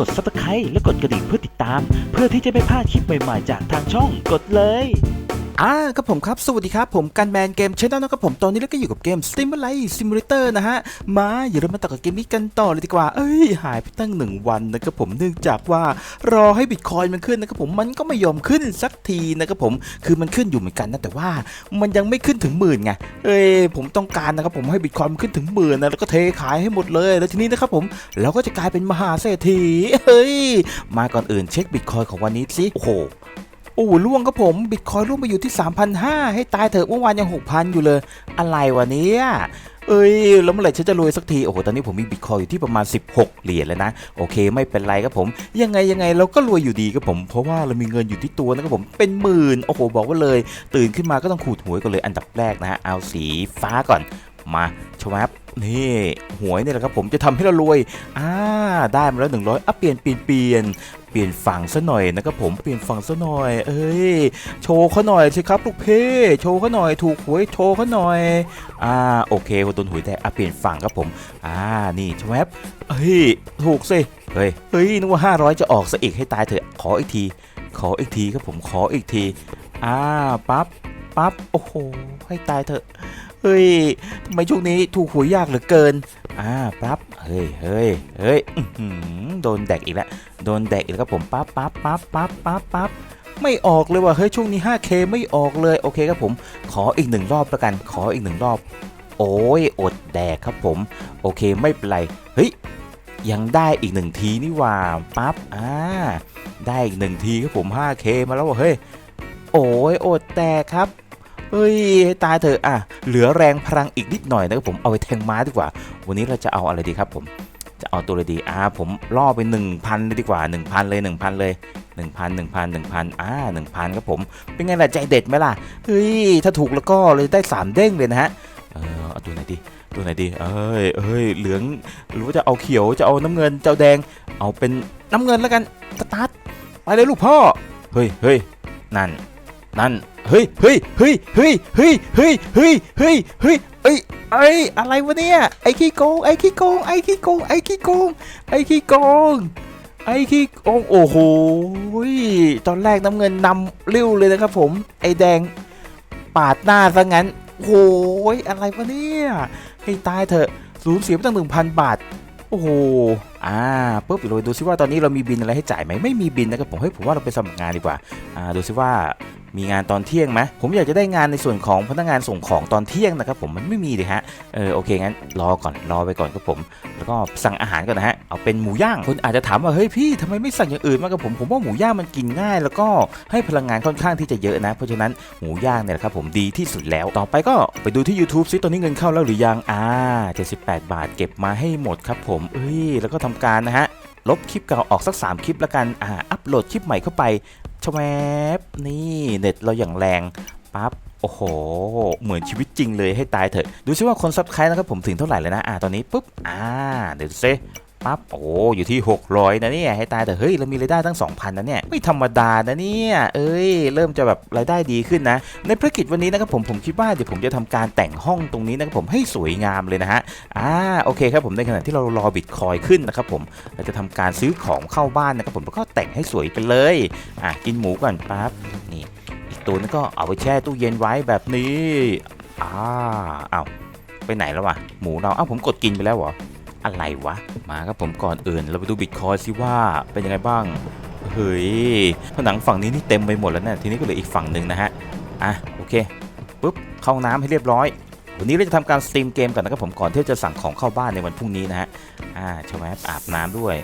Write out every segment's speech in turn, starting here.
กด subscribe และกดกระดิ่งเพื่อติดตาม เพื่อที่จะไม่พลาดคลิปใหม่ๆ จากทางช่องกดเลย อ่าครับผมครับ สวัสดีครับ ผมกันแมนเกมชแนลนะครับผมตอนนี้เราก็อยู่กับเกม s t i m u l a t e Simulator นะฮะ มาอย่าเรามาต่อกับเกมนี้กันต่อเลยดีกว่า เอ้ย หายไปตั้งหนึ่งวันนะครับผมเนื่องจากว่ารอให้บิตคอยมันขึ้นนะครับผมมันก็ไม่ยอมขึ้นสักทีนะครับผมคือมันขึ้นอยู่เหมือนกันนะแต่ว่ามันยังไม่ขึ้นถึงหมื่นไงเอ้ยผมต้องการนะครับผมให้บิตคอยมันขึ้นถึงหมื่นนะแล้วก็เทขายให้หมดเลยแล้วทีนี้นะครับผมเราก็จะกลายเป็นมหาเศรษฐีเฮ้ยมาก่อนอื่นเช็คบิตคอยของวันนี้สิโอ้โห โอ้โหล่วงครับผมบิตคอยล่วงไปอยู่ที่ 3,500 ให้ตายเถอะเมื่อวานยัง 6,000 อยู่เลย อะไรวะเนี้ยเอ้ยแล้วเมื่อไหร่ฉันจะรวยสักทีโอ้โหตอนนี้ผมมีบิตคอยอยู่ที่ประมาณ 16 เหรียญแล้วนะโอเค ไม่เป็นไรครับผม ยังไงยังไงเราก็รวยอยู่ดีครับผม เพราะว่าเรามีเงินอยู่ที่ตัวนะครับผมเป็นหมื่นโอ้โหบอกว่าเลย ตื่นขึ้นมาก็ต้องขูดหวยกันเลยอันดับแรกนะฮะเอาสีฟ้าก่อนมาชวับนี่หวยเนี่ยแหละครับผมจะทำให้เรารวยอ่าได้มาแล้ว100อะเปลี่ยนเปลี่ยนเปลี่ยน เปลี่ยนฝั่งซะหน่อยนะครับผมเปลี่ยนฝั่งซะหน่อย เอ้ยโชว์เขาหน่อยสิครับลูกเพ่โชว์เขาหน่อยถูกหวยโชว์เขาหน่อยอ่าโอเคคนตุนหวยแต่อะเปลี่ยนฝั่งครับผมอ่านี่ชแวบเฮ้ยถูกสิเฮ้ยเฮ้ยนึกว่า 500 จะออกซะอีกให้ตายเถอะขออีกที ขออีกทีครับผมขออีกทีอ่าปั๊บปั๊บโอ้โหให้ตายเถอะ เฮ้ยทำไมช่วงนี้ถูกหวยยากเหลือเกิน อ่าปั๊บ เฮ้ยเฮ้ยเฮ้ยโดนแดกอีกแล้ว โดนแดกอีกแล้วครับผม ปั๊บปั๊บปั๊บปั๊บปั๊บปั๊บไม่ออกเลยว่ะ เฮ้ย ช่วงนี้ 5K ไม่ออกเลย โอเคครับผม ขออีกหนึ่งรอบแล้วกัน ขออีกหนึ่งรอบ โอ้ย อดแดกครับผม โอเค ไม่เป็นไร เฮ้ย ยังได้อีกหนึ่งทีนี่ว่า ปั๊บ อ่า ได้อีกหนึ่งทีครับผม 5K มาแล้วว่ะ เฮ้ย โอ้ย อดแดกครับ เฮ้ยตายเถอะอะเหลือแรงพลังอีกนิดหน่อยนะครับผมเอาไปแทงม้าดีกว่า วันนี้เราจะเอาอะไรดีครับผมจะเอาตัวอะไรดีอ่าผมล่อไป 1,000เลยดีกว่า 1,000 เลย 1,000 เลย 1,000 1,000 1,000อ่า1,000ครับผม เป็นไงล่ะใจเด็ดไหมล่ะเฮ้ยถ้าถูกแล้วก็เลยได้ 3 เด้งเลยนะฮะเออเอาตัวไหนดีตัวไหนดีเอ้ยเอ้ยเหลืองหรือว่าจะเอาเขียวจะเอาน้ำเงินจะเอาแดง เอาเป็นน้ำเงินแล้วกันสตาร์ทไปเลยลูกพ่อเฮ้ยเฮ้ยนั่น นั่นเฮ้ยเฮ้ยเฮ้ยเฮ้ยเฮ้ยเฮ้ยเฮ้ยเฮ้ยเฮ้ยเอ้ยไอ้อะไรวะเนี่ยไอ้ขี้โกงไอ้ขี้โกงไอ้ขี้โกงไอ้ขี้โกงไอ้ขี้โกงไอ้ขี้โกงโอ้โหตอนแรกน้ำเงินนำเร็วเลยนะครับผมไอ้แดงปาดหน้าซะงั้นโอ้ยอะไรวะเนี่ยให้ตายเถอะสูญเสียไปตั้งหนึ่งพันบาทโอ้โห อ่าปุ๊บเดี๋ยวเราดูซิว่าตอนนี้เรามีบินอะไรให้จ่ายไหมไม่มีบินนะครับผม เฮ้ยผมว่าเราไปสมัครงานดีกว่า อ่าดูซิว่า มีงานตอนเที่ยงไหมผมอยากจะได้งานในส่วนของพนักงานส่งของตอนเที่ยงนะครับผมมันไม่มีเลยฮะเออโอเคงั้นรอก่อนรอไปก่อนครับผม แล้วก็สั่งอาหารก่อนนะฮะเอาเป็นหมูย่างคนอาจจะถามว่าเฮ้ยพี่ทำไมไม่สั่งอย่างอื่นมากับผมผมว่าหมูย่างมันกินง่าย แล้วก็ให้พลังงานค่อนข้างที่จะเยอะนะ เพราะฉะนั้นหมูย่างเนี่ยครับผมดีที่สุดแล้วต่อไปก็ไปดูที่ YouTube ซิตอนนี้เงินเข้าแล้วหรือยังอ่า78 บาท เก็บมาให้หมดครับผมเอ้ยแล้วก็ทำการนะฮะลบคลิปเก่าออกสัก 3 คลิปแล้วกัน อ่า อัปโหลดคลิปใหม่เข้าไป ชแวบนี่เน็ตเราอย่างแรงปั๊บโอ้โห เหมือนชีวิตจริงเลยให้ตายเถอะ ดูซิว่าคนซับสไครต์นะครับผมถึงเท่าไหร่แล้วนะ อ่า ตอนนี้ปุ๊บ อ่า เดี๋ยวเซ ปั๊บโอ้อยู่ที่ 600 นะเนี่ยให้ตายแต่เฮ้ยเรามีรายได้ตั้ง 2,000นะเนี่ยไม่ธรรมดานะเนี่ยเอ้ยเริ่มจะแบบรายได้ดีขึ้นนะ ในภารกิจวันนี้นะครับผมผมคิดว่าเดี๋ยวผมจะทำการแต่งห้องตรงนี้นะครับผมให้สวยงามเลยนะฮะอ่าโอเคครับผมในขณะที่เรารอบิตคอยขึ้นนะครับผมเราจะทำการซื้อของเข้าบ้านนะครับผมแล้วก็แต่งให้สวยไปเลยอะกินหมูก่อนปั๊บนี่อีกตัวนึงก็เอาไปแช่ตู้เย็นไว้แบบนี้อ่าเอ้าไปไหนแล้ววะหมูเราอ้าวผมกดกินไปแล้วเหรอ อะไรวะ มาครับผมก่อนอื่น เราไปดูบิตคอยซิว่าเป็นยังไงบ้าง เฮ้ยผนังฝั่งนี้นี่เต็มไปหมดแล้วเนี่ยทีนี้ก็เหลืออีกฝั่งหนึ่งนะฮะ อะโอเคปุ๊บเข้าห้องน้ำให้เรียบร้อย วันนี้เราจะทำการสตรีมเกมก่อนนะครับผมก่อนที่จะสั่งของเข้าบ้านในวันพรุ่งนี้นะฮะ อ่าใช่ไหมอาบน้ำด้วย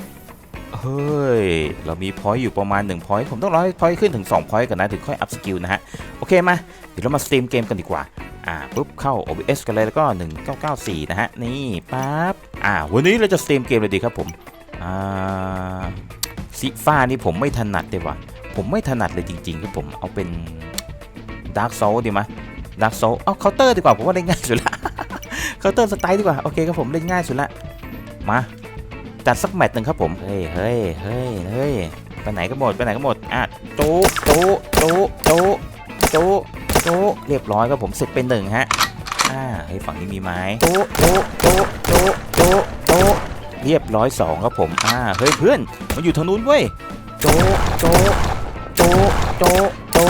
เฮ้ย เรามีพอยต์อยู่ประมาณ1พอยต์ผมต้องรอให้พอยต์ขึ้นถึง2พอยต์ก่อนนะ ถึงค่อยอัพสกิลนะฮะ โอเคมา เดี๋ยวเรามาสตรีมเกมกันดีกว่า อ่าปุ๊บเข้า OBS กันเลยแล้วก็ 1994 นะฮะ นี่ปั๊บ อ่า วันนี้เราจะสตรีมเกมเลยดีครับผม อ่าซิฟ้านี่ผมไม่ถนัดเลยว่ะ ผมไม่ถนัดเลยจริงๆครับผม เอาเป็นดาร์กโซลดีไหมดาร์กโซลเอาเคาน์เตอร์ดีกว่าผมว่าเล่นง่ายสุดละเคาน์เตอร์สไตล์ดีกว่า โอเคครับผมเล่นง่ายสุดละ มา จัดสักแมตช์หนึ่งครับผม เฮ้ยเฮ้ยเฮ้ยเฮ้ยไปไหนก็หมดไปไหนก็หมดอะโจ๊ะโจ๊ะโจ๊ะโจ๊ะโจ๊ะโจ๊ะเรียบร้อยครับผมเสร็จเป็นหนึ่งฮะอ่าเฮ้ยฝั่งนี้มีไม้โจ๊ะโจ๊ะโจ๊ะโจ๊ะโจ๊ะโจ๊ะเรียบร้อยสองครับผมอ่าเฮ้ยเพื่อนมันอยู่ทางนู้นเว้ยโจะโจะโจะโจะโจะ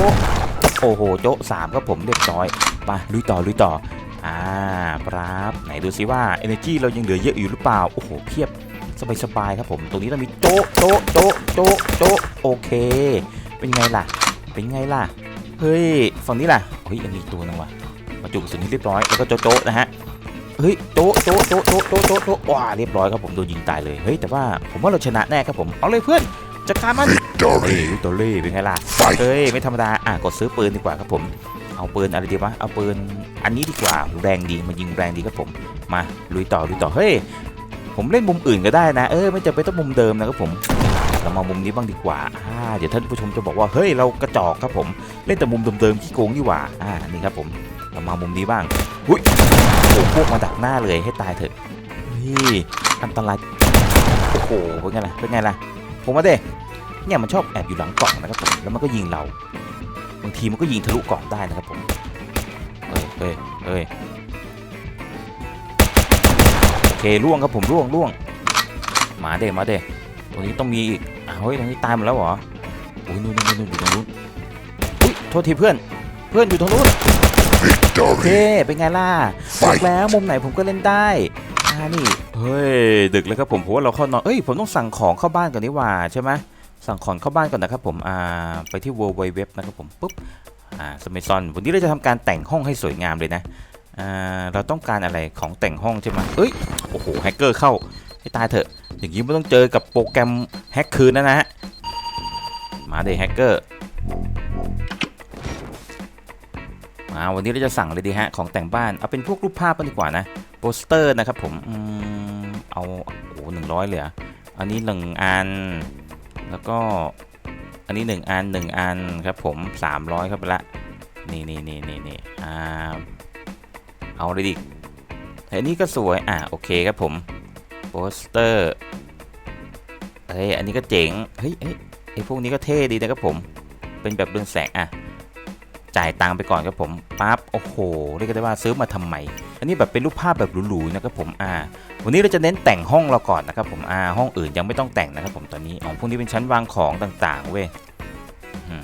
โอ้โหโจะสามครับผมเรียบร้อยมาลุยต่อลุยต่ออ่าครับไหนดูซิว่า energy เรายังเหลือเยอะอยู่หรือเปล่า โอ้โห เพียบ สบายๆครับผม ตรงนี้เรามีโจะโจะโจะโจะโจะโอเค เป็นไงล่ะ เป็นไงล่ะ เฮ้ย ฝั่งนี้ล่ะ เฮ้ยยังมีอีกตัวนึงว่ะมาจุกระสุนให้เรียบร้อย แล้วก็โจ๊ะโจ๊ะนะฮะ เฮ้ย โจ๊ะโจ๊ะโจ๊ะโจ๊ะโจ๊ะโจ๊ะโจ๊ะว้า เรียบร้อยครับผม โดนยิงตายเลย เฮ้ย แต่ว่าผมว่าเราชนะแน่ครับผม เอาเลยเพื่อนจัดการมันเฮ้ยตัวเล่เป็นไงล่ะ เฮ้ย ไม่ธรรมดา อะ กดซื้อปืนดีกว่าครับผม เอาปืนอะไรดีวะ เอาปืนอันนี้ดีกว่า แรงดี มันยิงแรงดีครับผม มา ลุยต่อ ลุยต่อ เฮ้ย ผมเล่นมุมอื่นก็ได้นะ เออไม่จำเป็นต้องมุมเดิมนะครับผมเรามามุมนี้บ้างดีกว่าอ่าเดี๋ยวท่านผู้ชมจะบอกว่าเฮ้ยเรากระจอกครับผมเล่นแต่มุมเดิมๆขี้โกงนี่หว่าอ่านี่ครับผมเรามามุมนี้บ้างอุ้ยโอ้โหพวกมาดักหน้าเลยให้ตายเถอะนี่อันตรายโอ้โหเป็นไงล่ะเป็นไงล่ะ ผมว่าเด้เนี่ยมันชอบแอบอยู่หลังกล่องนะครับผมแล้วมันก็ยิงเราบางทีมันก็ยิงทะลุกล่องได้นะครับผมเฮ้ยเฮ้ยเฮ้ย เคล่วงครับผมล่วงล่วงมาเด้มาเด้ตรงนี้ต้องมีอีกอ้าวเฮ้ยตรงนี้ตายหมดแล้วเหรอโอ้ยนู่นนู่นนู่นอยู่ตรงนู้นอุ้ยโทษทีเพื่อน เพื่อนอยู่ตรงนู้นโอเคเป็นไงล่ะบอกแล้วมุมไหนผมก็เล่นได้อ่านี่เฮ้ยดึกแล้วครับผมผมว่าเราเข้านอนเอ้ยผมต้องสั่งของเข้าบ้านก่อนนี่หว่าใช่ไหมสั่งของเข้าบ้านก่อนนะครับผมอ่าไปที่ w w w นะครับผมปุ๊บอ่าสมัยซอนวันนี้เราจะทำการแต่งห้องให้สวยงามเลยนะอ่าเราต้องการอะไรของแต่งห้องใช่ไหมเอ้ยโอ้โหแฮกเกอร์เข้าให้ตายเถอะ อย่างนี้ไม่ต้องเจอกับโปรแกรมแฮกคืนนะนะฮะมาเดยแฮกเกอร์มาวันนี้เราจะสั่งเลยดีฮะของแต่งบ้านเอาเป็นพวกรูปภาพกันดีกว่านะโปสเตอร์นะครับผมอเอาโอ้หนึ่งร้อยเลยเหรออันนี้หนึ่งอันแล้วก็อันนี้หนึ่งอันหนึ่งอันครับผมสามร้อยครับละ นี่นี่นี่นี่นี่อ่า เอาเลยดิ อันนี้ก็สวย อะโอเคครับผมโปสเตอร์เฮ้ยอันนี้ก็เจ๋ง เฮ้ยเฮ้ยไอพวกนี้ก็เท่ดีนะครับผม เป็นแบบเรืองแสงอะจ่ายตังค์ไปก่อนครับผมปั๊บโอ้โหเรียกได้ว่าซื้อมาทำไม อันนี้แบบเป็นรูปภาพแบบหรูๆนะครับผมอ่า วันนี้เราจะเน้นแต่งห้องเราก่อนนะครับผมอ่าห้องอื่นยังไม่ต้องแต่งนะครับผมตอนนี้ขอ๋อพวกนี้เป็นชั้นวางของต่างๆเว้ยอื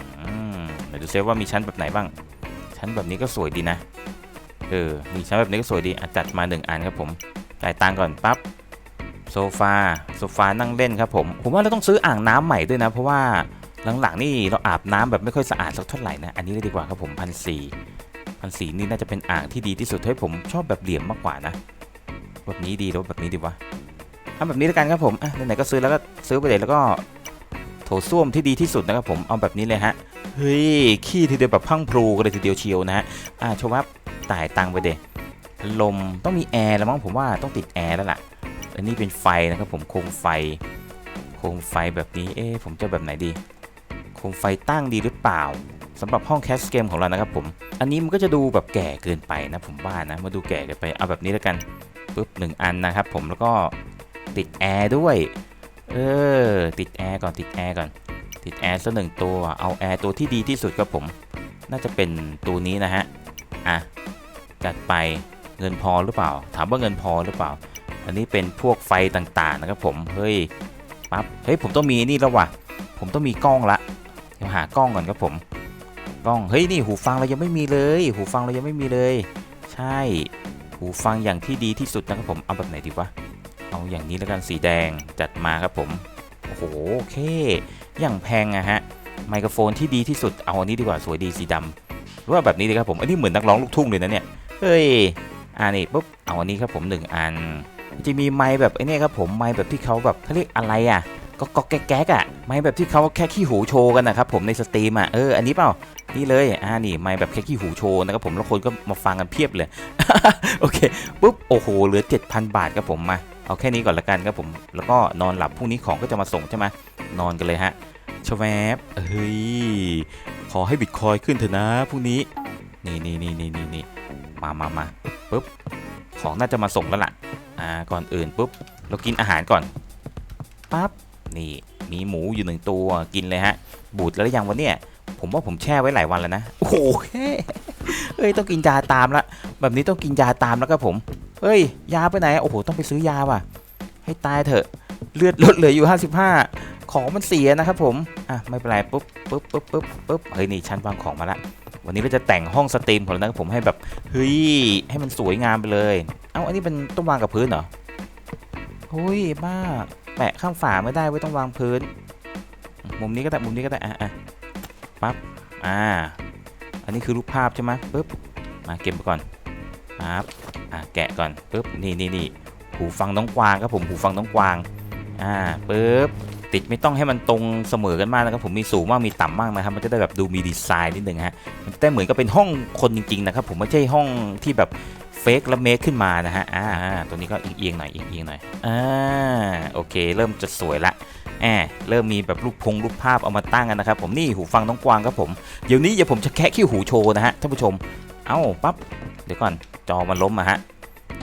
มเดี๋ยวดูเซิว่ามีชั้นแบบไหนบ้าง ชั้นแบบนี้ก็สวยดีนะ เออ มีชั้นแบบนี้ก็สวยดีอจัดมาหนึ่งอันครับผมจ่ายตังก่อนปั๊บโซฟาโซฟานั่งเล่นครับผมผมว่าเราต้องซื้ออ่างน้ำใหม่ด้วยนะ เพราะว่าหลังๆนี่เราอาบน้ำแบบไม่ค่อยสะอาดสักเท่าไหร่นะอันนี้เลยดีกว่าครับผมพันสี่พันสี่นี่น่าจะเป็นอ่างที่ดีที่สุดให้ผมชอบแบบเหลี่ยมมากกว่านะแบบนี้ดีหรือแบบนี้ดีวะทำแบบนี้แล้วกันครับผมอะไหนๆก็ซื้อแล้วก็ซื้อไปเลยแล้วก็ ส้วมที่ดีที่สุดนะครับผมเอาแบบนี้เลยฮะเฮ้ยขี้ทีเดียวแบบพังพรูกันเลยทีเดียวเชียวนะฮะอะชวับต่ายตังไปเดพัดลมต้องมีแอร์แล้วมั้งผมว่าต้องติดแอร์แล้วล่ะอันนี้เป็นไฟนะครับผมโคมไฟโคมไฟแบบนี้เอ๊ผมจะแบบไหนดีโคมไฟตั้งดีหรือเปล่าสำหรับห้องแคสเกมของเรานะครับผม อันนี้มันก็จะดูแบบแก่เกินไปนะผมว่านะ มาดูแก่เกินไป เอาแบบนี้แล้วกันปุ๊บหนึ่งอันนะครับผม แล้วก็ติดแอร์ด้วย เออ ติดแอร์ก่อนติดแอร์ก่อน ติดแอร์สักหนึ่งตัวเอาแอร์ตัวที่ดีที่สุดครับผม น่าจะเป็นตัวนี้นะฮะ อะ จัดไปเงินพอหรือเปล่า ถามว่าเงินพอหรือเปล่า อันนี้เป็นพวกไฟต่างๆนะครับผม เฮ้ย ปั๊บ เฮ้ยผมต้องมีนี่แล้วว่ะ ผมต้องมีกล้องละเดี๋ยวหากล้องก่อนครับผม กล้อง เฮ้ยนี่หูฟังเรายังไม่มีเลย หูฟังเรายังไม่มีเลย ใช่ หูฟังอย่างที่ดีที่สุดนะครับผม เอาแบบไหนดีวะ เอาอย่างนี้แล้วกันสีแดงจัดมาครับผมโอ้โหโอเค อย่างแพงอะฮะไมโครโฟนที่ดีที่สุดเอาอันนี้ดีกว่าสวยดีสีดำหรือว่าแบบนี้ดีครับผมอันนี้เหมือนนักร้องลูกทุ่งเลยนะเนี่ยเฮ้ยอ่านี่ปุ๊บเอาอันนี้ครับผมหนึ่งอันจะมีไม้แบบไอ้นี่ครับผมไม้แบบที่เขาแบบเขาเรียกอะไรอะก็ก็แก๊กอะไม้แบบที่เขาแค่ขี้หูโชว์กันนะครับผมในสตรีมอะเอออันนี้เปล่านี่เลยอ่านี่ไม้แบบแค่ขี้หูโชว์นะครับผมแล้วคนก็มาฟังกันเพียบเลยโอเคปุ๊บโอ้โหเหลือ 7,000 บาทครับผมมา เอาแค่นี้ก่อนละกันครับผม แล้วก็นอนหลับพรุ่งนี้ของก็จะมาส่งใช่ไหมนอนกันเลยฮะชวบเฮ้ย ขอให้บิตคอยขึ้นเถอะนะพรุ่งนี้ นี่นี่นี่นี่นี่นี่มามามาปุ๊บ ของน่าจะมาส่งแล้วล่ะ อ่า ก่อนอื่นปุ๊บ เรากินอาหารก่อน ปั๊บ นี่ มีหมูอยู่หนึ่งตัว กินเลยฮะ บูดแล้วยังวันเนี้ยผมว่าผมแช่ไว้หลายวันแล้วนะ โอ้โหเฮ้ย ต้องกินยาตามละ แบบนี้ต้องกินยาตามแล้วครับผม เฮ้ย ยาไปไหน โอ้โห ต้องไปซื้อยาว่ะ ให้ตายเถอะ เลือดลดเหลืออยู่ 55 ของมันเสียนะครับผม อะ ไม่เป็นไร ปุ๊บปุ๊บปุ๊บปุ๊บปุ๊บเฮ้ย นี่ชั้นวางของมาละ วันนี้เราจะแต่งห้องสตรีมของเรานะผมให้แบบ เฮ้ย ให้มันสวยงามไปเลย เอ้า อันนี้เป็นต้องวางกับพื้นเหรอเฮ้ย บ้า แปะข้างฝาไม่ได้ไว้ต้องวางพื้น มุมนี้ก็ได้ มุมนี้ก็ได้ อะอะปั๊บ อ่า อันนี้คือรูปภาพใช่ไหมปุ๊บ มาเก็บไปก่อน ปั๊บอะแกะก่อนปุ๊บนี่นี่นี่หูฟังน้องกวางครับผมหูฟังน้องกวางอ่าปุ๊บติดไม่ต้องให้มันตรงเสมอกันมากนะครับผมมีสูงมากมีต่ำมากนะครับ มันจะได้แบบดูมีดีไซน์นิดนึงฮะมันจะเหมือนกับเป็นห้องคนจริงๆนะครับผมไม่ใช่ห้องที่แบบเฟกและเมคขึ้นมานะฮะอ่าตัวนี้ก็เอียงๆหน่อยเอียงๆหน่อยอ่าโอเค เริ่มจะสวยละแอบเริ่มมีแบบรูปพงรูปภาพเอามาตั้งกันนะครับผมนี่หูฟังน้องกวางครับผมเดี๋ยวนี้เดี๋ยวผมจะแคะขี้หูโชว์นะฮะท่านผู้ชมเอ้าปั๊บ ดี๋ยวก่อนจอมันล้มอะฮะ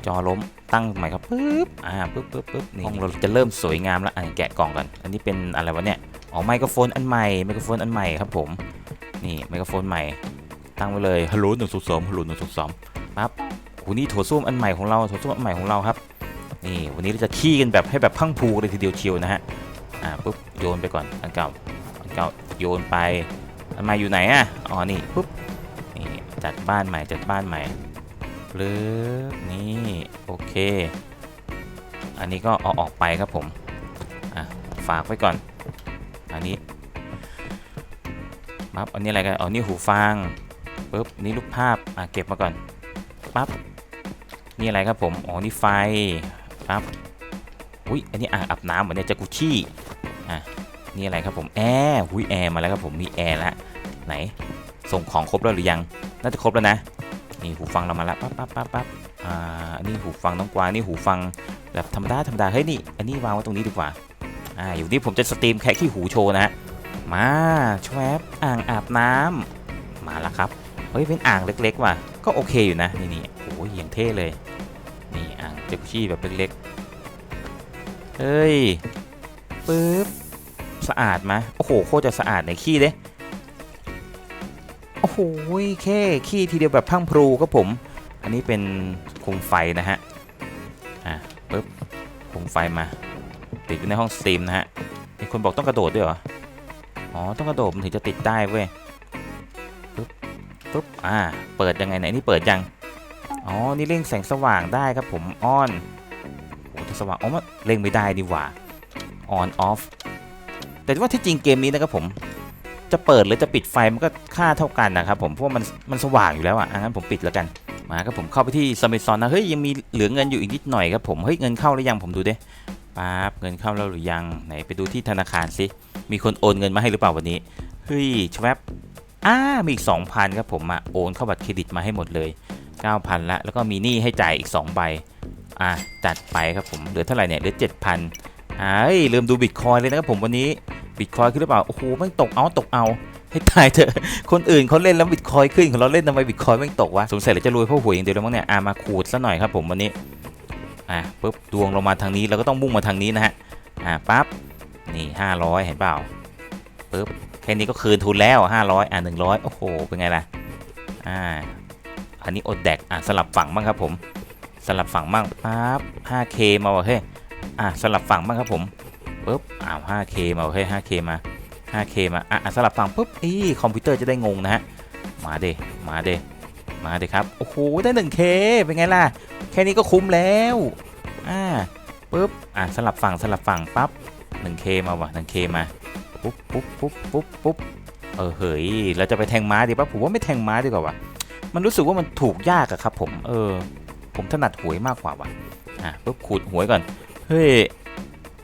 จอล้มตั้งใหม่ครับปึ๊บอ่าปึ๊บปึ๊บปึ๊บนี่ห้องเราจะเริ่มสวยงามแล้วอันแกะกล่องกัน อันนี้เป็นอะไรวะเนี่ยอ๋อไมโครโฟนอันใหม่ไมโครโฟนอันใหม่ครับผมนี่ไมโครโฟนใหม่ ตั้งไว้เลยฮัลโหลหนึ่งสองสองฮัลโหลหนึ่งสองสองปั๊บโหนี่โถส้วมอันใหม่ของเราโถส้วมอันใหม่ของเราครับนี่วันนี้เราจะขี้กันแบบให้แบบพรังพรูเลยทีเดียวเชียวนะฮะอ่าปุ๊บโยนไปก่อนอันเก่าอันเก่าโยนไปอันใหม่อยู่ไหนอะอ๋อนี่ปุ๊บนี่จัดบ้านใหม่จัดบ้านใหม่ ปึ๊บนี่โอเค อันนี้ก็เอาออกไปครับผมอะฝากไว้ก่อน อันนี้ปั๊บอันนี้อะไรกันอ๋อนี่หูฟังปุ๊บนี่รูปภาพอะเก็บมาก่อนปั๊บนี่อะไรครับผมอ๋อนี่ไฟปั๊บอุ้ยอันนี้อ่างอาบน้ำเหมือนเนี่ยจากุชี่อะนี่อะไรครับผมแอร์หุยแอร์มาแล้วครับผมมีแอร์แล้วไหนส่งของครบแล้วหรือยัง น่าจะครบแล้วนะ นี่หูฟังเรามาแล้วปั๊บปั๊บปั๊บปั๊บอ่าอันนี้หูฟังน้องกวางนี่หูฟังแบบธรรมดาธรรมดาเฮ้ยนี่อันนี้วางไว้ตรงนี้ดีกว่าอ่าอยู่นี่ผมจะสตรีมแค่ขี้หูโชว์นะฮะมาชวบอ่างอาบน้ำมาแล้วครับเฮ้ยเป็นอ่างเล็กๆว่ะก็โอเคอยู่นะนี่นี่โอ้ยอย่างเท่เลยนี่อ่างเจากุชี่แบบเล็กๆเฮ้ยปึ๊บสะอาดไหมโอ้โหโคตรจะสะอาดในขี้เลย โอ้โหแค่ขี้ทีเดียวแบบพังพรูครับผม อันนี้เป็นโคมไฟนะฮะ อะปึ๊บโคมไฟมา ติดอยู่ในห้องสตรีมนะฮะ มีคนบอกต้องกระโดดด้วยเหรอ อ๋อ ต้องกระโดดมันถึงจะติดได้เว้ย ปึ๊บ ปึ๊บ อ่า เปิดยังไงไหนนี่เปิดยัง อ๋อ นี่เร่งแสงสว่างได้ครับผม ออนโอ้จะสว่าง อ๋อมันเล่งไม่ได้ดีกว่า on off แต่ว่าที่จริงเกมนี้นะครับผม จะเปิดหรือจะปิดไฟมันก็ค่าเท่ากันนะครับผมเพราะมันมันสว่างอยู่แล้วอะอะงั้นผมปิดแล้วกันมาครับผมเข้าไปที่ซ m มิซอนนะเฮ้ยยังมีเหลือเงินอยู่อีกนิดหน่อยครับผมเฮ้ยเงินเข้าหรือยังผมดูดิปั๊บเงินเข้าแล้วหรือยังไหนไปดูที่ธนาคารสิมีคนโอนเงินมาให้หรือเปล่าวันนี้เฮ้ยชวบอ้ามีอีก2,000ครับผมมาโอนเข้าบัตรเครดิตมาให้หมดเลย 9,000ละแล้วก็มีหนี้ให้จ่ายอีก2ใบอะจัดไปครับผมเหลือเท่าไหร่เนี่ยเหลือ7,000 อ้ลืมดูบิตคอยเลยนะครับผมวันนี้บิตคอยขึ้นหรือเปล่า โอ้โหม่งตกเอาตกเอาให้ตายเถอะ คนอื่นเขาเล่นแล้วบิตคอยขึ้นของเราเล่นทำไมบิตคอยแม่ตกวะ สงสัยเราจะรวยเพราะหวยอย่างเดียวแล้วมั้งเนี่ย อะมาขูดซะหน่อยครับผมวันนี้ อะปุ๊บดวงลงมาทางนี้เราก็ต้องมุ่งมาทางนี้นะฮะ อะปั๊บ นี่500เห็นเปล่าปุ๊บ แค่นี้ก็คืนทุนแล้ว500อะ100โอ้โห เป็นไงล่ะ อ่า อันนี้อดแดก อะสลับฝั่งบ้างครับผม สลับฝั่งบ้างปั๊บ 5K มาว่ะเฮ้ย อะสลับฝั่งบ้างครับผมปุ๊บอ้าว 5K มาว่ะเฮ้ย 5K มา 5K มาอะอะสลับฝั่งปุ๊บอีคอมพิวเตอร์จะได้งงนะฮะมาเดมาเดมาเดครับโอ้โหได้ 1K เป็นไงล่ะ แค่นี้ก็คุ้มแล้วอ่าปุ๊บอะสลับฝั่งสลับฝั่งปั๊บ 1K มาว่ะ 1K มาปุ๊บปุ๊บปุ๊บปุ๊บปุ๊บเออเฮ้ยเราจะไปแทงม้าดีป่ะผมว่าไม่แทงม้าดีกว่าว่ะมันรู้สึกว่ามันถูกยากอะครับผมเออผมถนัดหวยมากกว่าว่ะอะปุ๊บขูดหวยก่อน เฮ้ย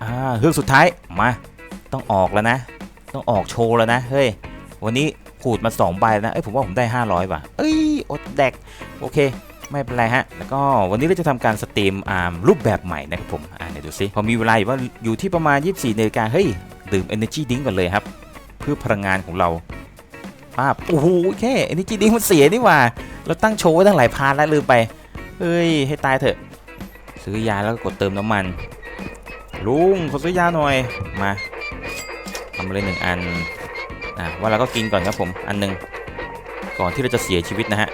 อ่าเฮือกสุดท้ายมาต้องออกแล้วนะ ต้องออกโชว์แล้วนะเฮ้ยวันนี้ขูดมา2ใบนะเอ้ยผมว่าผมได้ 500ว่ะเอ้ยอดแดกโอเคไม่เป็นไรฮะ แล้วก็วันนี้เราจะทำการสตรีมอ่ารูปแบบใหม่นะครับผม อ่าเดี๋ยวดูซิพอมีเวลาอยู่ว่าอยู่ที่ประมาณ 24นาฬิกาเฮ้ย ดื่ม Energy Drink ก่อนเลยครับ เพื่อพลังงานของเราป้าโอ้โหแค่ Energy Drink มันเสียนี่หว่า เราตั้งโชว์ไว้ตั้งหลายพาร์ทแล้วลืมไป เฮ้ย ให้ตายเถอะ ซื้อยาแล้วก็กดเติมน้ำมัน ลุงขอซื้อยาหน่อยมาทำเลยหนึ่งอันอะว่าเราก็กินก่อนครับผมอันหนึ่งก่อนที่เราจะเสียชีวิตนะฮะ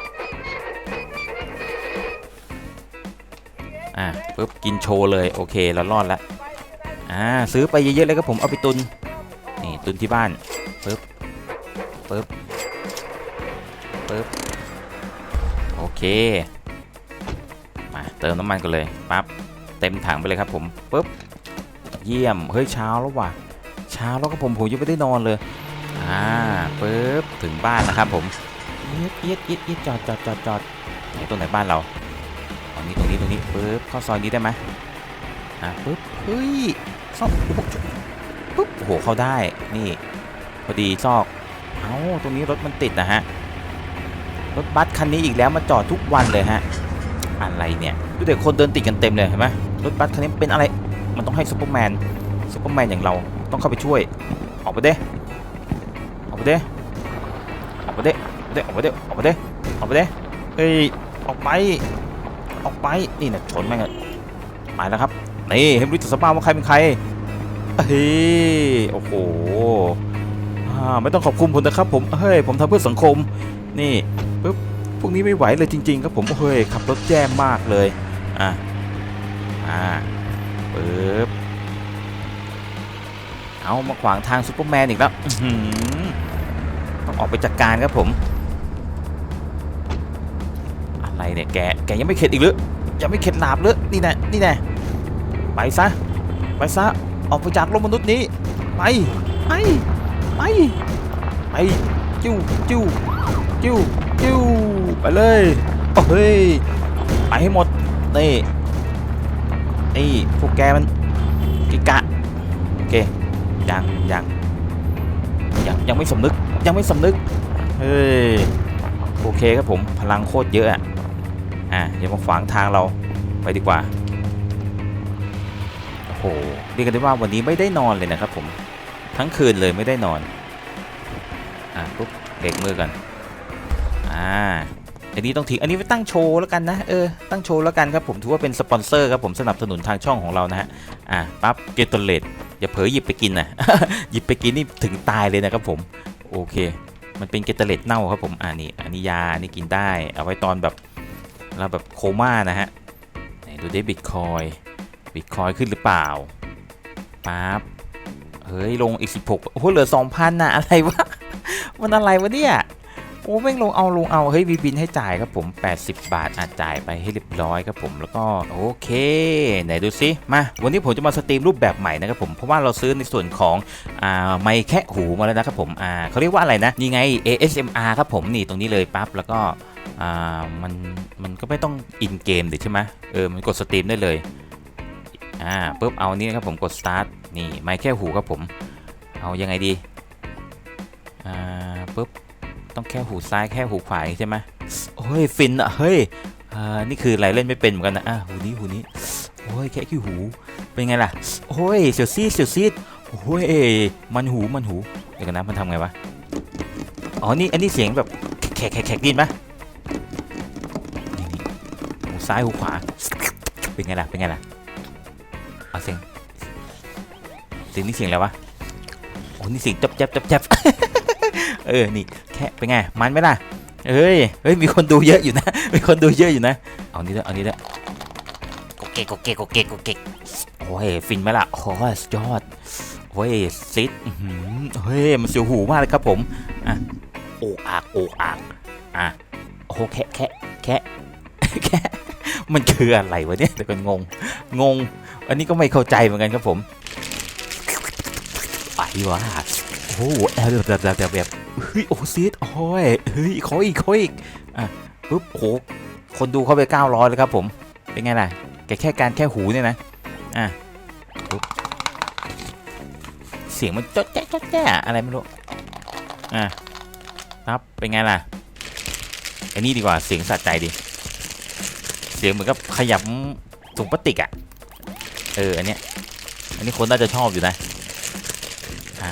อะปุ๊บกินโชว์เลยโอเคเรารอดละอ่าซื้อไปเยอะๆเลยครับผมเอาไปตุนนี่ตุนที่บ้านปุ๊บปุ๊บปุ๊บโอเค เติมน้ำมันกันเลยปั๊บเต็มถังไปเลยครับผมปุ๊บเยี่ยมเฮ้ยเช้าแล้วว่ะเช้าแล้วก็ผมผมยังไม่ได้นอนเลยอ่าปุ๊บถึงบ้านนะครับผมเอียดเอียดเอียดเอียดจอดจอดจอดจอดไหนตรงไหนบ้านเราตรงนี้ตรงนี้ตรงนี้ปุ๊บเข้าซอยนี้ได้ไหมอ่าปุ๊บเฮ้ยซอกปุ๊บโอ้โหเข้าได้นี่พอดีซอกเอ้าตรงนี้รถมันติดนะฮะรถบัสคันนี้อีกแล้วมาจอดทุกวันเลยฮะอะไรเนี่ย ดูแต่คนเดินติดกันเต็มเลยเห็นไหมรถบัสคันนี้เป็นอะไร มันต้องให้ซูเปอร์แมนซูเปอร์แมนอย่างเราต้องเข้าไปช่วย ออกไปเด้ออกไปเด้ออกไปเด้ออกไปเด้อออกไปเด้ออกไปเด้เฮ้ยออกไป ออกไปนี่นะชนแม่งเลยไปแล้วครับนี่เห็นรู้จักสภาพว่าใครเป็นใครเฮ้ยโอ้โหไม่ต้องขอบคุณผมนะครับผมเฮ้ยผมทำเพื่อสังคม นี่ปึ๊บพวกนี้ไม่ไหวเลยจริง ๆ ครับผมเฮ้ยขับรถแย่มากเลย อะอ่าปึ๊บเอามาขวางทางซูเปอร์แมนอีกแล้วต้องออกไปจัดการครับผม อะไรเนี่ยแกแกยังไม่เข็ดอีกหรือยังไม่เข็ดหลาบหรือนี่แน่นี่แน่ไปซะไปซะออกไปจากโลกมนุษย์นี้ไปไปไปไปจิ้วจิ้วจิ้วจิ้วไปเลยโอ้เฮ้ยไปให้หมด นี่นี่พวกแกมันกิกะโอเคยังยังยังยังไม่สำนึกยังไม่สำนึกเฮ้ยโอเคครับผมพลังโคตรเยอะอะอะอย่ามาขวางทางเราไปดีกว่าโอ้โหเรียกกันได้ว่าวันนี้ไม่ได้นอนเลยนะครับผมทั้งคืนเลยไม่ได้นอนอะปุ๊บเบรกมือกันอ่า อันนี้ต้องทิ้งอันนี้ไว้ตั้งโชว์แล้วกันนะเออตั้งโชว์แล้วกันครับผมถือว่าเป็นสปอนเซอร์ครับผมสนับสนุนทางช่องของเรานะฮะอ่าปั๊บเกตเลตอย่าเผลอหยิบไปกินนะหยิบไปกินนี่ถึงตายเลยนะครับผมโอเค มันเป็นเกตเลตเน่าครับผมอ่านี่อันนี้ยานี่กินได้ เอาไว้ตอนแบบเราแบบโคม่านะฮะไหนดูได้บิตคอยบิตคอยขึ้นหรือเปล่าปั๊บเฮ้ยลงอีก 16โอ้โหเหลือ 2,000น่ะอะไรวะมันอะไรวะเนี่ย อ้แม่งลงเอาลงเอาเฮ้ยมีบินให้จ่ายครับผม 80 บาทอาจจ่ายไปให้เรียบร้อยครับผมแล้วก็โอเค ไหนดูซิมาวันนี้ผมจะมาสตรีมรูปแบบใหม่นะครับผมเพราะว่าเราซื้อในส่วนของอ่าไมค์แค่หูมาแล้วนะครับผมอ่าเขาเรียกว่าอะไรนะนี่ไง ASMR ครับผมนี่ตรงนี้เลยปั๊บแล้วก็อ่ามันมันก็ไม่ต้องอินเกมดิใช่ไหมเออมันกดสตรีมได้เลยอ่าปุ๊บเอานี้นะครับผมกด start นี่ไมค์แค่หูครับผม เอายังไงดีอ่าปุ๊บ ต้องแค่หูซ้ายแค่หูขวาใช่ไหมโอ้ยฟินอะเฮ้ยอ่านี่คืออะไรเล่นไม่เป็นเหมือนกันนะอะหูนี้หูนี้โอ้ยแค่ขี้หูเป็นไงล่ะโอ้ยเสียวซีดเสียวซีดโอ้ยมันหูมันหูเดี๋ยวกันนะมันทำไงวะอ๋อนี่อันนี้เสียงแบบแขกแขกแขกดินปะนี่นี่หูซ้ายหูขวาเป็นไงล่ะเป็นไงล่ะเอาเสียงเสียงนี่เสียงอะไรวะโอ้นี่เสียงจับจับจับจับเออนี่ ค่เป็นไง มันไหมล่ะเฮ้ย เฮ้ย มีคนดูเยอะอยู่นะ มีคนดูเยอะอยู่นะ เอานี้ละเอานี้ละโกเกโกเกโกเกโกเกโอ้ย ฟินไหมล่ะโอ้ยยอดโอ้ยซิดเฮ้ย มันเสียวหูมากเลยครับผม อะ โอกอากโอกอากอะโอ้แค่แค่แค่แค่มันคืออะไรวะเนี่ยแต่ก็งง งง อันนี้ก็ไม่เข้าใจเหมือนกันครับผมไปวะโอ้โหแอบแบบแบบแบบแบบ เฮ้ยโอ้ซีดโอ้ยเฮ้ยขออีกขออีกอะปุ๊บโหคนดูเข้าไป 900เลยครับผม เป็นไงล่ะแกแค่การแค่หูเนี่ยนะอะปุ๊บเสียงมันจ๊ดแจ๊ะจ๊ดแจ๊ะอะไรไม่รู้อะครับเป็นไงล่ะอันนี้ดีกว่าเสียงสะใจดี เสียงเหมือนกับขยับถุงพลาสติกอะเอออันเนี้ยอันนี้คนน่าจะชอบอยู่นะอะ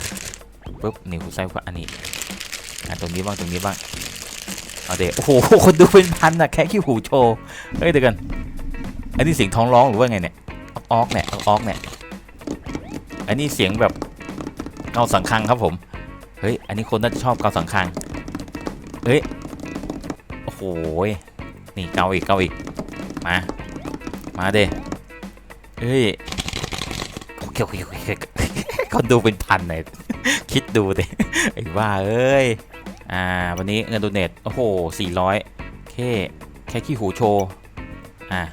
ปุ๊บนี่หูซ้ายขวาอันนี้ ตรงนี้บ้างตรงนี้บ้างเอาเดโอ้โหคนดูเป็นพันอะแค่ขี้หูโชว์เฮ้ยเดี๋ยวกันอันนี้เสียงท้องร้องหรือว่าไงเนี่ยออกเนี่ยออกเนี่ยอันนี้เสียงแบบเกาสังคังครับผมเฮ้ยอันนี้คนน่าจะชอบเกาสังคังเฮ้ยโอ้โหนี่เกาอีกเกาอีกมามาเด้เฮ้ยโอเคโอเคโอเคคนดูเป็นพันเลย คิดดูดิไอ้ว่าเอ้ย อ่า วันนี้เงินโดเนทโอ้โหสี่ร้อยแค่แค่ขี้หูโชว์อะ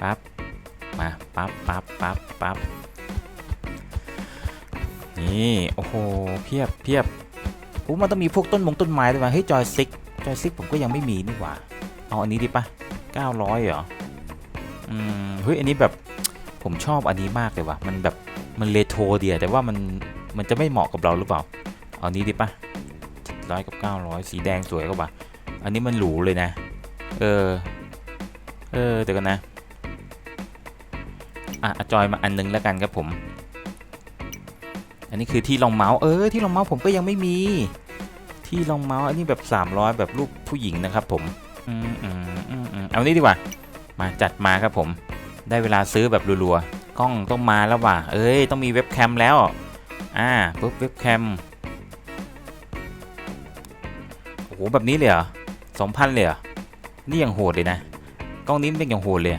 ปั๊บ มา ปั๊บปั๊บปั๊บปั๊บนี่ โอ้โห เพียบเพียบผมมันต้องมีพวกต้นมงต้นไม้ด้วยว่ะเฮ้ย จอยซิก จอยซิกผมก็ยังไม่มีนี่หว่า เอาอันนี้ดีปะ900เหรอ อืม เฮ้ย อันนี้แบบผมชอบอันนี้มากเลยว่ะ มันแบบ มันเลโทรเดียแต่ว่ามัน มันจะไม่เหมาะกับเราหรือเปล่า เอานี้ดีปะร้อยกับ 900 สีแดงสวยก็ว่ะอันนี้มันหรูเลยนะ เออ เออเดี๋ยวกันนะ อะอจอยมาอันนึงแล้วกันครับผม อันนี้คือที่รองเมาส์ เออ ที่รองเมาส์ผมก็ยังไม่มี ที่รองเมาส์อันนี้แบบ 300 แบบรูปผู้หญิงนะครับผม อืมอืมอืมอืมเอานี้ดีกว่า มาจัดมาครับผม ได้เวลาซื้อแบบรัวๆ กล้องต้องมาแล้วว่ะ เอ้ย ต้องมีเว็บแคมแล้ว อ่าปุ๊บเว็บแคมโอ้โหแบบนี้เลยเหรอสองพันเลยเหรอนี่ยังโหดเลยนะกล้องนี้มันยังโหดเลย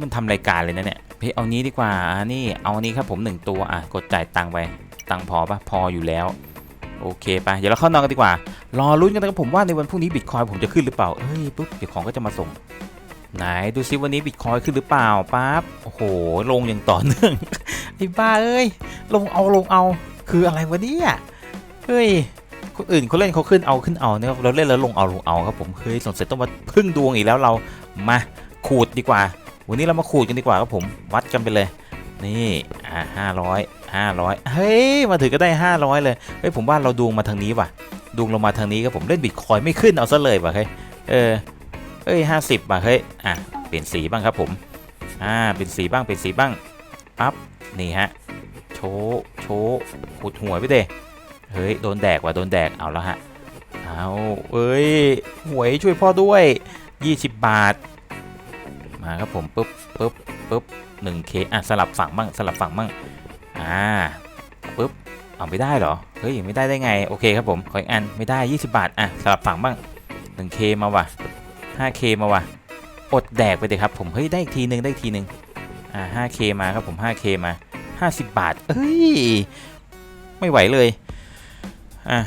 มันทำรายการเลยนะเนี่ยเฮ้ยเอานี้ดีกว่าอ่านี่เอานี้ครับผมหนึ่งตัวอะกดจ่ายตังค์ไปตังค์พอปะพออยู่แล้วโอเคไปเดี๋ยวเราเข้านอนกันดีกว่า รอลุ้นกันนะครับผมว่าในวันพรุ่งนี้บิตคอยผมจะขึ้นหรือเปล่าเอ้ยปุ๊บเดี๋ยวของก็จะมาส่ง ไหนดูซิวันนี้บิตคอยขึ้นหรือเปล่าปั๊บโอ้โห ลงอย่างต่อเนื่องไอ้บ้าเอ้ย ลงเอาลงเอาคืออะไรวะเนี่ยเฮ้ยคนอื่นเขาเล่นเขาขึ้นเอาขึ้นเอาเนี่ยเราเล่นแล้วลงเอาลงเอาครับผมเฮ้ยสงสัยต้องมาพึ่งดวงอีกแล้วเรามาขูดดีกว่า วันนี้เรามาขูดกันดีกว่าครับผมวัดกันไปเลยนี่อ่าห้าร้อยห้าร้อยเฮ้ยมาถึงก็ได้ห้าร้อยเลยเฮ้ยผมว่าเราดวงมาทางนี้ว่ะดวงเรามาทางนี้ครับผมเล่นบิตคอยไม่ขึ้นเอาซะเลยว่ะเฮ้ยเออ เอ้ยห้าสิบว่ะเฮ้ยอะเปลี่ยนสีบ้างครับผมอ่าเป็นสีบ้างเป็นสีบ้างปั๊บนี่ฮะโชว์โชว์ขุดหัวไปเด้เฮ้ยโดนแดกว่ะโดนแดกเอาแล้วฮะเอาเอ้ยหวยช่วยพ่อด้วย 20 บาท มาครับผมปึ๊บปึ๊บปึ๊บหนึ่งเคอะสลับฝั่งบ้างสลับฝั่งบ้างอ่าปึ๊บเอาไม่ได้เหรอเฮ้ยไม่ได้ได้ไงโอเคครับผมขออีกอันไม่ได้ 20 บาทอะสลับฝั่งบ้าง 1K มาว่ะ 5K มาว่ะอดแดกไปเลยครับผมเฮ้ยได้อีกทีหนึ่งได้อีกทีหนึ่งอ่า 5K มาครับผม 5K มา 50 บาท เอ้ย ไม่ไหวเลย อะ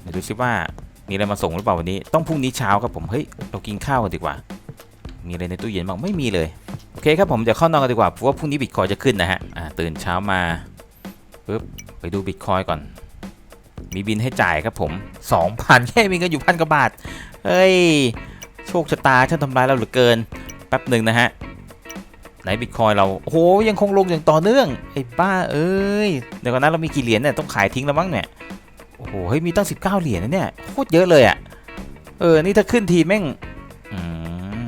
เดี๋ยวดูซิว่ามีอะไรมาส่งหรือเปล่าวันนี้ ต้องพรุ่งนี้เช้าครับผม เฮ้ย เรากินข้าวกันดีกว่า มีอะไรในตู้เย็นบ้าง ไม่มีเลย โอเคครับผม เดี๋ยวเข้านอนกันดีกว่า เพราะว่าพรุ่งนี้บิตคอยจะขึ้นนะฮะ อ่า ตื่นเช้ามาปึ๊บ ไปดูบิตคอยก่อน มีบินให้จ่ายครับผม 2,000แค่มีเงินอยู่พันกว่าบาท เฮ้ย โชคชะตาช่าทำร้ายเราเหลือเกิน แป๊บหนึ่งนะฮะ ไหนบิตคอยเรา โอ้โห ยังคงลงอย่างต่อเนื่องไอ้บ้าเอ้ย เดี๋ยวก่อนนะเรามีกี่เหรียญเนี่ยต้องขายทิ้งแล้วมั้งเนี่ย โอ้โห เฮ้ย มีตั้ง 19 เหรียญนะเนี่ยโคตรเยอะเลยอะ่ะ เออ นี่ถ้าขึ้นทีแม่ง อื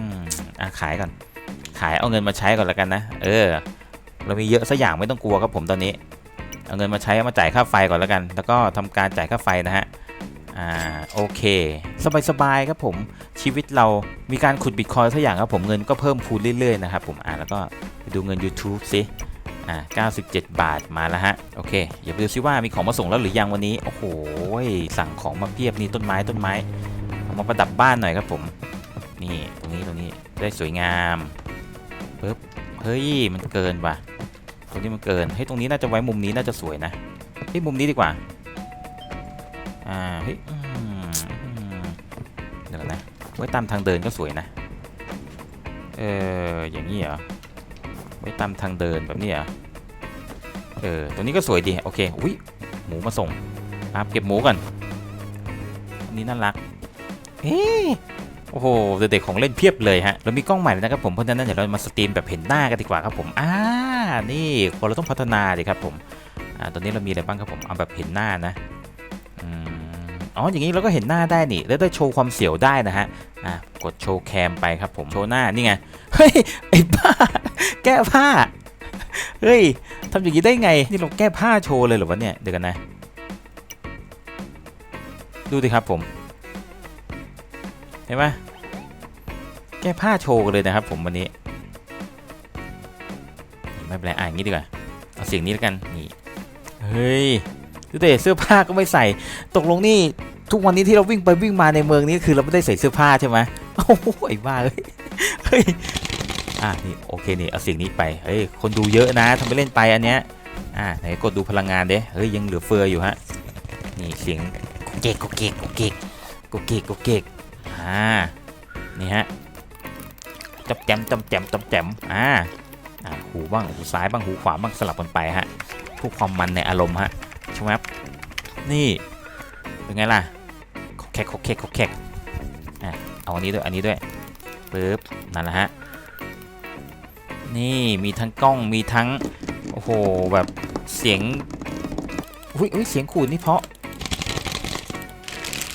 มอะขายก่อน ขายเอาเงินมาใช้ก่อนแล้วกันนะ เออ เรามีเยอะสักอย่างไม่ต้องกลัวครับผมตอนนี้ เอาเงินมาใช้มาจ่ายค่าไฟก่อนแล้วกัน แล้วก็ทำการจ่ายค่าไฟนะฮะ อ่าโอเค สบายๆครับผมชีวิตเรามีการขุดบิตคอยสักอย่างครับผมเงินก็เพิ่มพูนเรื่อยๆนะครับผมอ่าแล้วก็ไปดูเงิน YouTube สิอ่า97 บาทมาแล้วฮะ โอเค อย่าไปดูซิว่ามีของมาส่งแล้วหรือยังวันนี้ โอ้โห สั่งของมาเพียบนี่ต้นไม้ต้นไม้เอามาประดับบ้านหน่อยครับผม นี่ตรงนี้ตรงนี้ได้สวยงามปึ๊บเฮ้ยมันเกินว่ะตรงนี้มันเกินเฮ้ยตรงนี้น่าจะไว้มุมนี้น่าจะสวยนะเฮ้ยมุมนี้ดีกว่า อ่าเฮ้ยเดี๋ยวนะไว้ตามทางเดินก็สวยนะ เอออย่างนี้เหรอไว้ตามทางเดินแบบนี้เหรอเออตรงนี้ก็สวยดีโอเคอุ้ยหมูมาส่งครับเก็บหมูก่อนอันนี้น่ารักเฮ้โอ้โหเด็กๆของเล่นเพียบเลยฮะเรามีกล้องใหม่นะครับผมเพราะฉะนั้นเดี๋ยวเรามาสตรีมแบบเห็นหน้ากันดีกว่าครับผมอ่านี่คนเราต้องพัฒนาดิครับผมอ่าตอนนี้เรามีอะไรบ้างครับผมเอาแบบเห็นหน้านะ อ๋ออย่างนี้เราก็เห็นหน้าได้นี่แล้วได้โชว์ความเสียวได้นะฮะอะกดโชว์แคมไปครับผมโชว์หน้านี่ไงเฮ้ยไอ้บ้าแก้ผ้าเฮ้ยทำอย่างนี้ได้ไงนี่เราแก้ผ้าโชว์เลยเหรอวะเนี่ยเดี๋ยวกันนะ ดูดิครับผมเห็นไหมแก้ผ้าโชว์กันเลยนะครับผมวันนี้ไม่เป็นไรอ่านงนี้ดีกว่าเอาเสียงนี้แล้วกันนี่เฮ้ยดูดิเสื้อผ้าก็ไม่ใส่ตกลงนี่ ทุกวันนี้ที่เราวิ่งไปวิ่งมาในเมืองนี้คือเราไม่ได้ใส่เสื้อผ้าใช่ไหมโอ้โหไอ้บ้าเอ้ยเฮ้ยอะนี่โอเคนี่เอาสียงนี้ไปเฮ้ยคนดูเยอะนะทำไปเล่นไปอันเนี้ยอะไหนกดดูพลังงานเด้เฮ้ยยังเหลือเฟืออยู่ฮะนี่เสียงกุกเกกกุกเกกกุกเกกกุกเกกกุกเกกอ่านี่ฮะจับแจมจับแจมจับแจมอ่าอ่าหูบ้างหูซ้ายบ้างหูขวาบ้างสลับกันไปฮะเผู้ความมันในอารมณ์ฮะใช่ไหมครับนี่เป็นไงล่ะ แคกโคกแคกโคกแคกอะเอาอันนี้ด้วยอันนี้ด้วยปึ๊บนั่นแหละฮะนี่มีทั้งกล้องมีทั้งโอ้โหแบบเสียงอุ้ยอุ้ยเสียงขูดนี่เพราะ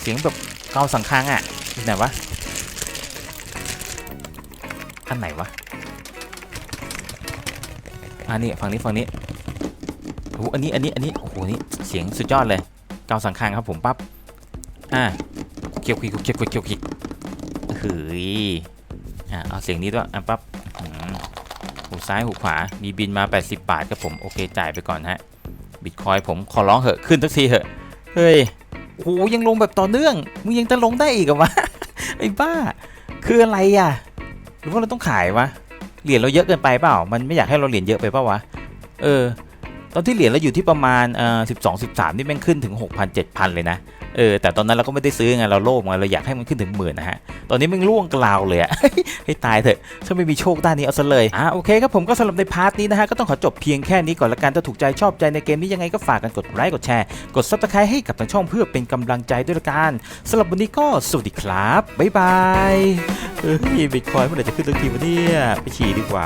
เสียงแบบเกาสังคังอะที่ไหนวะอันไหนวะอันนี้ฝั่งนี้ฝั่งนี้โอ้โหอันนี้อันนี้อันนี้โอ้โหนี่เสียงสุดยอดเลยเกาสังคังครับผมปั๊บอ่า เคียวคิกเคียวคิกเคียวคิกเฮ้ยอ่าเอาเสียงนี้ด้วยอะปั๊บหูซ้ายหูขวา มีบินมา 80 บาทครับผม โอเค จ่ายไปก่อนฮะ บิตคอยผมขอร้องเหอะ ขึ้นสักทีเหอะ เฮ้ยโอ้โหยังลงแบบต่อเนื่อง มึงยังจะลงได้อีกเหรอวะ ไอ้บ้า คืออะไรอะ หรือว่าเราต้องขายวะ เหรียญเราเยอะเกินไปเปล่า มันไม่อยากให้เราเหรียญเยอะไปเปล่าวะ เออ ตอนที่เหรียญเราอยู่ที่ประมาณเอ่อสิบสองสิบสามนี่แม่งขึ้นถึง6,000 7,000เลยนะเออแต่ตอนนั้นเราก็ไม่ได้ซื้อไงเราโลภไงเราอยากให้มันขึ้นถึงหมื่นนะฮะตอนนี้มันล่วงกลาวเลยอะให้ตายเถอะถ้าไม่มีโชคด้านนี้เอาซะเลยอะโอเคครับผมก็สำหรับในพาร์ทนี้นะฮะก็ต้องขอจบเพียงแค่นี้ก่อนละกันถ้าถูกใจชอบใจในเกมนี้ยังไงก็ฝากกันกดไลค์กดแชร์กด subscribe ให้กับทางช่องเพื่อเป็นกำลังใจด้วยละกันสำหรับวันนี้ก็สวัสดีครับบ๊ายบายเฮ้ยบิตคอยเมื่อไหร่จะขึ้นสักทีวะเนี่ยไปฉี่ดีกว่า